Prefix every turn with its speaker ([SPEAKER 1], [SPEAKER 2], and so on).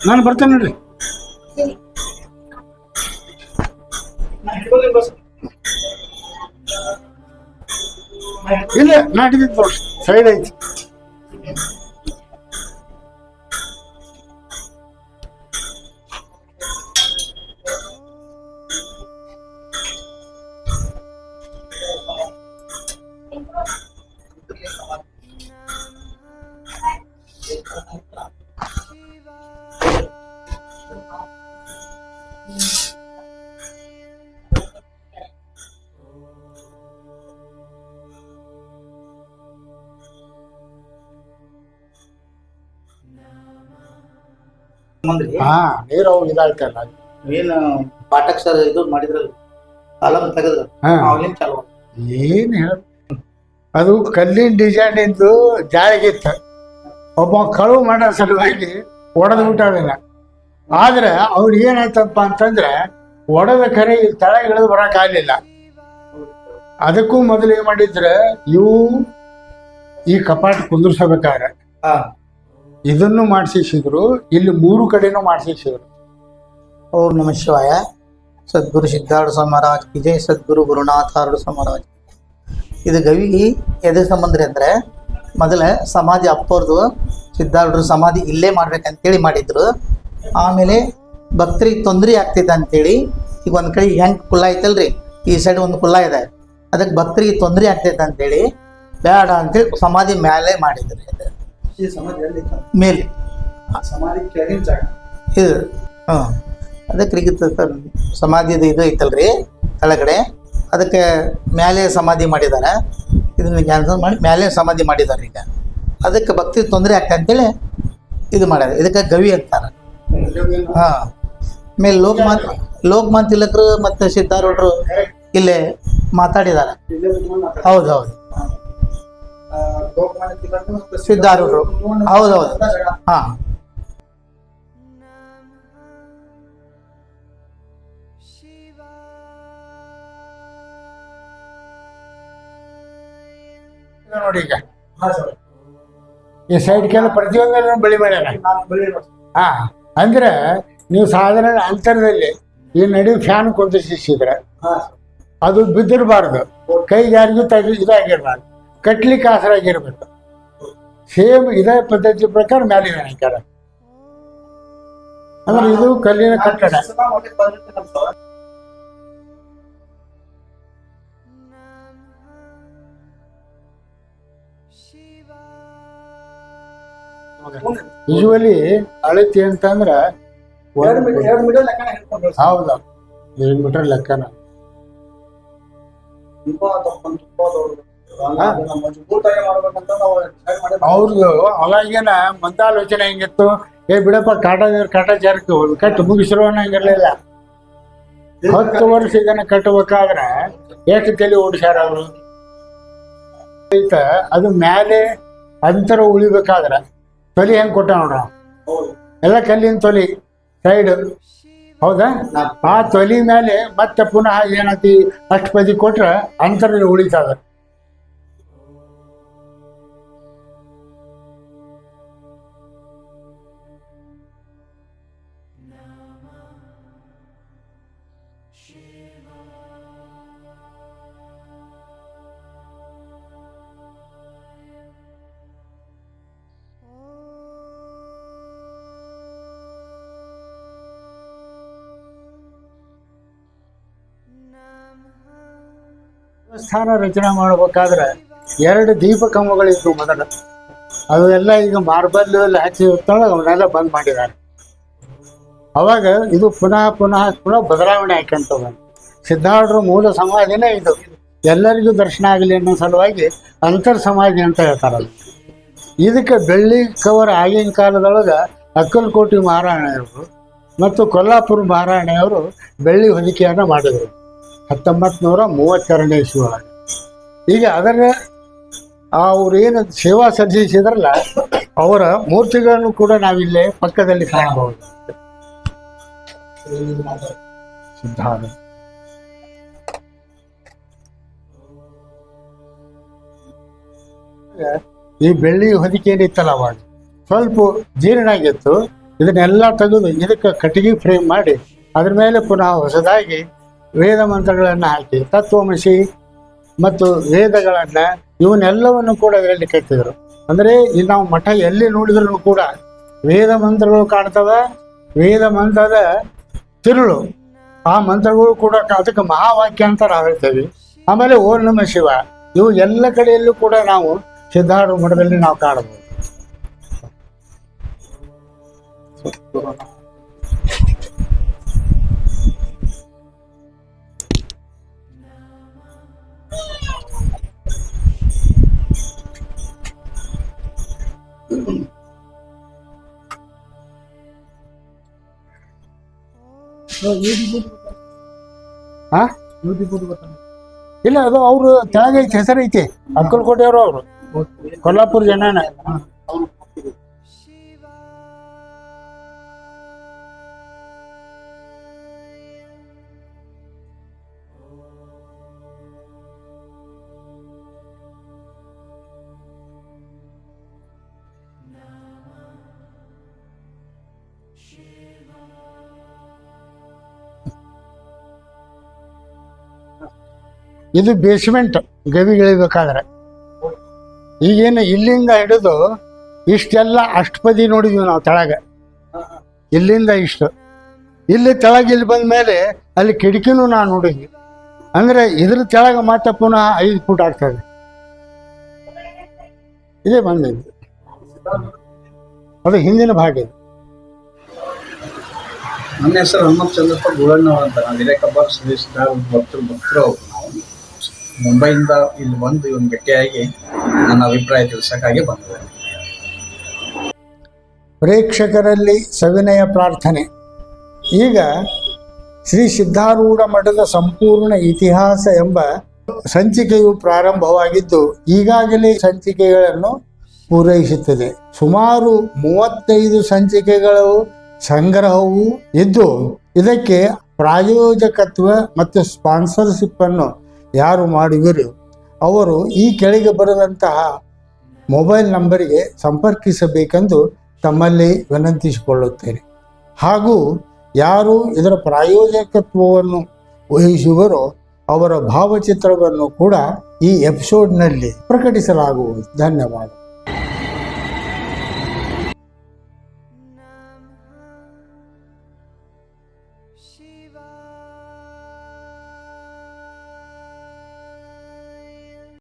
[SPEAKER 1] ನಾನು ಬರ್ತೇನೆ ನೋಡ್ರಿ. ಇಲ್ಲ ನಾಟಿದ್ದು ಸೈಡ್ ಐತಿ ಹಾ ನೀರು
[SPEAKER 2] ಏನ್ ಪಾಠಕ್ ಸರ್ ಇದು ಮಾಡಿದ್ರಲ್ಲ ಕಾಲಂ ತೆಗದ್ರ.
[SPEAKER 1] ಹಾ.
[SPEAKER 2] ಅವಾಗೇನ್ ಚಾಲು
[SPEAKER 1] ಏನ್ ಹೇಳ ಅದು ಕಲ್ಲಿನ ಡಿಸೈನ್ ಇದ್ದು ಜಾರಿಗಿತ್ತ. ಒಬ್ಬ ಕಳುವು ಮಾಡೋ ಸಲುವಾಗಿ ಒಡೆದು ಬಿಟ್ಟಾವಿಲ್ಲ ಆದ್ರೆ ಅವ್ರಿಗೆ ಏನಾಯ್ತಪ್ಪ ಅಂತಂದ್ರೆ ಒಡೆದ ಕರೆ ಇಲ್ಲಿ ತಳ ಇಳಿದು ಬರಕ್ಕಾಗಲಿಲ್ಲ ಅದಕ್ಕೂ ಮೊದಲು ಏನ್ ಮಾಡಿದ್ರೆ ಇವು ಈ ಕಪಾಟ ಕುಂದಿರ್ಸಬೇಕಾದ್ರೆ.
[SPEAKER 2] ಹಾ.
[SPEAKER 1] ಇದನ್ನು ಮಾಡಿಸಿದ್ರು ಇಲ್ಲಿ ಮೂರು ಕಡೆನೂ ಮಾಡಿಸಿದ್ರು
[SPEAKER 2] ಓಂ ನಮ ಶಿವಾಯ. ಸದ್ಗುರು ಸಿದ್ಧಾರ್ಥ ಸಮರಾಜ್ ವಿಜಯ್ ಸದ್ಗುರು ಗುರುನಾಥ ಸಮರಾಜ್ ಇದು ಗವಿ ಎದೆ ಸಂಬಂಧ ಅಂದ್ರೆ, ಮೊದಲ ಸಮಾಧಿ ಅಪ್ಪೋರ್ದು ಸಿದ್ಧಾರ್ಥರು ಸಮಾಧಿ ಇಲ್ಲೇ ಮಾಡ್ಬೇಕಂತೇಳಿ ಮಾಡಿದ್ರು. ಆಮೇಲೆ ಭಕ್ತರಿಗೆ ತೊಂದರೆ ಆಗ್ತೈತೆ ಅಂತೇಳಿ, ಈಗ ಒಂದು ಕಡೆ ಹೆಂಗೆ ಕುಲ್ಲ ಐತಲ್ರಿ? ಈ ಸೈಡ್ ಒಂದು ಕುಲ್ಲ ಇದೆ. ಅದಕ್ಕೆ ಭಕ್ತರಿಗೆ ತೊಂದರೆ ಆಗ್ತೈತೆ ಅಂತೇಳಿ, ಬೇಡ ಅಂತೇಳಿ ಸಮಾಧಿ ಮೇಲೆ ಮಾಡಿದ್ರು
[SPEAKER 3] ಈ ಸಮಾಧಿ ಎಲ್ಲಿ ಇತ್ತು?
[SPEAKER 2] ಮೇಲೆ.
[SPEAKER 3] ಸಮಾಧಿ ಕೆಳಗಿನ ಜಾಗ.
[SPEAKER 2] ಇದು ಹಾಂ. ಅದಕ್ಕೆ ಸರ್ ಸಮಾಧಿದು ಇದು ಐತಲ್ರಿ ಕೆಳಗಡೆ. ಅದಕ್ಕೆ ಮೇಲೆ ಸಮಾಧಿ ಮಾಡಿದ್ದಾರೆ ಇದನ್ನ ಕ್ಯಾನ್ಸಲ್ ಮಾಡಿ ಮೇಲೆ ಸಮಾಧಿ ಮಾಡಿದ್ದಾರೆ ಈಗ. ಅದಕ್ಕೆ ಭಕ್ತಿ ತೊಂದರೆ ಅಂತೇಳಿ ಇದು ಮಾಡ್ಯಾರ. ಇದಕ್ಕೆ ಗವಿ ಅಂತಾರೆ. ಹಾಂ. ಮೇಲೆ ಲೋಕಮಾನ್ ಲೋಕಮಾನ್ ತಿಲಕರು ಮತ್ತು ಸಿದ್ಧಾರೂಢರು ಇಲ್ಲೇ ಮಾತಾಡಿದ್ದಾರೆ ಹೌದು ಹೌದು. ಸಿದ್ಧಾರೂಢರು ಹೌದು ಹೌದು
[SPEAKER 3] ಅಂತ ಜಾಗ.
[SPEAKER 2] ಹಾಂ
[SPEAKER 1] ನೋಡಿ ಈಗ.
[SPEAKER 3] ಈ ಸರ್.
[SPEAKER 1] ಈ ಸೈಡ್ಗೆಲ್ಲ ಪ್ರತಿಯೊಂದನ್ನು ಬೆಳಿ
[SPEAKER 3] ನೋಡ್ತೀನಿ.
[SPEAKER 1] ಹಾ ಅಂದ್ರೆ ನೀವು ಸಾಧಾರಣ ಅಂತರದಲ್ಲಿ ಈ ನಡಿ ಫ್ಯಾನ್
[SPEAKER 3] ಸರ್.
[SPEAKER 1] ಅದು ಬಿದ್ದಿರಬಾರ್ದು. ಕೈಗೆ ಯಾರಿಗೂ ತಗ ಇದಾಗಿರ್ಬಾರ್ದು ಕಟ್ಲಿಕ್ಕೆ ಆಸರಾಗಿರ್ಬೇಕು. ಸೇಮ್ ಇದೇ ಪದ್ಧತಿ ಪ್ರಕಾರ ಮ್ಯಾಲಿನ ಹಾಕ್ಯಾರ ಅಂದ್ರೆ ಇದು ಕಲ್ಲಿನ ಕಟ್ಟಡ. ಯೂಶುವಲಿ ಅಳತಿ ಅಂತಂದ್ರ ಹೌದು. ಎರಡು ಮೀಟರ್ ಲೆಕ್ಕನ. ಅವ್ರದ್ದು ಅವಾಗೇನ ಮುಂದಾಲೋಚನೆ ಹೆಂಗಿತ್ತು? ಏ, ಬಿಡಪ್ಪ, ಕಾಟ ಕಾಟಾಚಾರಕ್ಕೆ ಕಟ್ಟು ಮುಗಿಸಿರೋ ಹಂಗಿರ್ಲಿಲ್ಲ. ಹತ್ತು ವರ್ಷ ಇದನ್ನ ಕಟ್ಟಬೇಕಾದ್ರೆ ಎಷ್ಟು ತಲೆ ಓಡಿಸ್ಯಾರ ಅವರು ಅದು ಮ್ಯಾಲೆ ಅಂತರ ಉಳಿಬೇಕಾದ್ರೆ ತೊಲಿ ಹೆಂಗ್ ಕೊಟ್ಟ ನೋಡ.
[SPEAKER 3] ಹೌದು.
[SPEAKER 1] ಎಲ್ಲ ಕಲ್ಲಿನ ತೊಲಿ, ಸೈಡ್. ಹೌದಾ? ಆ ತೊಲಿ ಮೇಲೆ ಮತ್ತೆ ಪುನಃ ಏನತಿ ಅಷ್ಟಪದಿ ಕೊಟ್ರೆ ಅಂತರ ಉಳಿತದ. ದೇವಸ್ಥಾನ ರಚನೆ ಮಾಡ್ಬೇಕಾದ್ರೆ ಎರಡು ದೀಪ ಕಂಬಗಳಿದ್ವು ಮೊದಲು. ಅದು ಈಗ ಮಾರ್ಬಲ್ ಎಲ್ಲ ಹಚ್ಚಿ ಇರ್ತಾಳೆ ಅವನ್ನೆಲ್ಲ ಬಂದ್ ಮಾಡಿದ್ದಾರೆ. ಅವಾಗ ಇದು ಪುನಃ ಪುನಃ ಪುನಃ ಬದಲಾವಣೆ ಹಾಕೊಂತವ ಬಂತು ಸಿದ್ಧಾರ್ಥರ ಮೂಲ ಸಮಾಧಿನೇ ಇದು. ಎಲ್ಲರಿಗೂ ದರ್ಶನ ಆಗಲಿ ಅನ್ನೋ ಸಲುವಾಗಿ ಅಂತರ್ ಸಮಾಧಿ ಅಂತ ಹೇಳ್ತಾರಲ್ಲ. ಇದಕ್ಕೆ ಬೆಳ್ಳಿ ಕವರ್ ಆಗಿನ ಕಾಲದೊಳಗೆ ಅಕ್ಕಲಕೋಟೆ ಮಹಾರಾಣಿಯವರು ಮತ್ತು ಕೊಲ್ಲಾಪುರ ಮಹಾರಾಣಿಯವರು ಬೆಳ್ಳಿ ಹೊದಿಕೆಯನ್ನು ಮಾಡಿದರು. ಹತ್ತೊಂಬತ್ತು ನೂರ ಮೂವತ್ತೆರಡನೇ ಇಸ್ವಿ ಒಳಗೆ ಈಗ ಅದರ ಅವ್ರೇನು ಸೇವಾ ಸಲ್ಲಿಸಿದ್ರಲ್ಲ, ಅವರ ಮೂರ್ತಿಗಳನ್ನು ಕೂಡ ನಾವಿಲ್ಲೇ ಪಕ್ಕದಲ್ಲಿ ಕಾಣಬಹುದು. ಸಿದ್ಧಾರ ಈ ಬೆಳ್ಳಿ ಹೊದಿಕೆ ಏನಿತ್ತಲ್ಲ ಅವಾಗ? ಸ್ವಲ್ಪ ಜೀರ್ಣ ಆಗಿತ್ತು, ಇದನ್ನೆಲ್ಲ ತೆಗೆದು ಇದಕ್ಕೆ ಕಟ್ಟಿಗೆ ಫ್ರೇಮ್ ಮಾಡಿ, ಅದ್ರ ಮೇಲೆ ಪುನಃ ಹೊಸದಾಗಿ ವೇದ ಮಂತ್ರಗಳನ್ನು ಹಾಕಿ, ತತ್ವಮಸಿ ಮತ್ತು ವೇದಗಳನ್ನು ಇವನ್ನೆಲ್ಲವನ್ನು ಕೂಡ ಅದರಲ್ಲಿ ಕೆತ್ತಿದರು ಅಂದರೆ ಈ ನಾವು ಮಠ ಎಲ್ಲಿ ನೋಡಿದ್ರು ಕೂಡ ವೇದ ಮಂತ್ರಗಳು ಕಾಣ್ತವೆ, ವೇದ ಮಂತ್ರದ ತಿರುಳು. ಆ ಮಂತ್ರಗಳು ಕೂಡ ಅದಕ್ಕೆ ಮಹಾವಾಕ್ಯ ಅಂತ ನಾವು ಹೇಳ್ತೇವೆ. ಆಮೇಲೆ ಓಂ ನಮ ಶಿವ. ಇವು ಎಲ್ಲ ಕಡೆಯಲ್ಲೂ ಕೂಡ ನಾವು ಸಿದ್ಧಾರೂಢ ಮಠದಲ್ಲಿ ನಾವು ಕಾಣಬಹುದು. ಹಾ? ಇಲ್ಲ ಅದು ಅವರು ತೆಳಗೈತೆ ಅಂಕಲ್ ಅಕ್ಕಲಕೋಟೆಯವರು ಅವರು. ಕೊಲ್ಲಾಪುರ ಜನನ. ಇದು ಬೇಸ್ಮೆಂಟ್ ಗವಿಗಿಳಿಬೇಕಾದ್ರೆ ಈಗೇನು ಇಲ್ಲಿಂದ ಹಿಡಿದು ಇಷ್ಟೆಲ್ಲ ಅಷ್ಟಪದಿ ನೋಡಿದ್ವಿ ನಾವು ತೆಳಗ. ಇಲ್ಲಿಂದ ಇಷ್ಟು. ಇಲ್ಲಿ ತೆಳಗೆ ಇಲ್ಲಿ ಬಂದ ಮೇಲೆ ಅಲ್ಲಿ ಕಿಟಕಿನೂ ನಾವು ನೋಡಿದ್ವಿ. ಅಂದ್ರೆ ಇದ್ರ ತೆಳಗ ಮತ್ತೆ ಪುನಃ ಐದು ಫುಟ್ ಆಗ್ತದೆ. ಇದೇ ಬಂದಿದ್ದು. ಅದು ಹಿಂದಿನ ಭಾಗ ಇದು.
[SPEAKER 3] ನನ್ನ ಹೆಸರು ಹನುಮಂತ ಚಂದ್ರಪ್ಪ ಗುಳಣ್ಣವ್ರ ಅಂತ. ನಾನು ವಿವೇಕಬ್ಬರ್ ಸುರೇಶ್ ಭಕ್ತರು ಭಕ್ತರು ಮುಂಬೈಯಿಂದ ಇಲ್ಲಿ ಬಂದು ಇವನ್ ಭೇಟಿಯಾಗಿ ನನ್ನ ಅಭಿಪ್ರಾಯ ತಿಳಿಸಕ್ಕಾಗಿ ಬಂದಿದೆ.
[SPEAKER 1] ಪ್ರೇಕ್ಷಕರಲ್ಲಿ ಸವಿನಯ ಪ್ರಾರ್ಥನೆ. ಈಗ ಶ್ರೀ ಸಿದ್ಧಾರೂಢ ಮಠದ ಸಂಪೂರ್ಣ ಇತಿಹಾಸ ಎಂಬ ಸಂಚಿಕೆಯು ಪ್ರಾರಂಭವಾಗಿದ್ದು, ಈಗಾಗಲೇ ಸಂಚಿಕೆಗಳನ್ನು ಪೂರೈಸುತ್ತದೆ. ಸುಮಾರು ಮೂವತ್ತೈದು ಸಂಚಿಕೆಗಳು ಸಂಗ್ರಹವೂ ಇದ್ದು, ಇದಕ್ಕೆ ಪ್ರಾಯೋಜಕತ್ವ ಮತ್ತು ಸ್ಪಾನ್ಸರ್ಶಿಪ್ ಅನ್ನು ಯಾರು ಮಾಡಿದರು? ಅವರು ಈ ಕೆಳಗೆ ಬರೆದಂತಹ ಮೊಬೈಲ್ ನಂಬರಿಗೆ ಸಂಪರ್ಕಿಸಬೇಕೆಂದು ತಮ್ಮಲ್ಲಿ ವಿನಂತಿಸಿಕೊಳ್ಳುತ್ತೇನೆ. ಹಾಗೂ ಯಾರು ಇದರ ಪ್ರಾಯೋಜಕತ್ವವನ್ನು ವಹಿಸುವರೋ ಅವರ ಭಾವಚಿತ್ರವನ್ನು ಕೂಡ ಈ ಎಪಿಸೋಡ್ನಲ್ಲಿ ಪ್ರಕಟಿಸಲಾಗುವುದು. ಧನ್ಯವಾದ.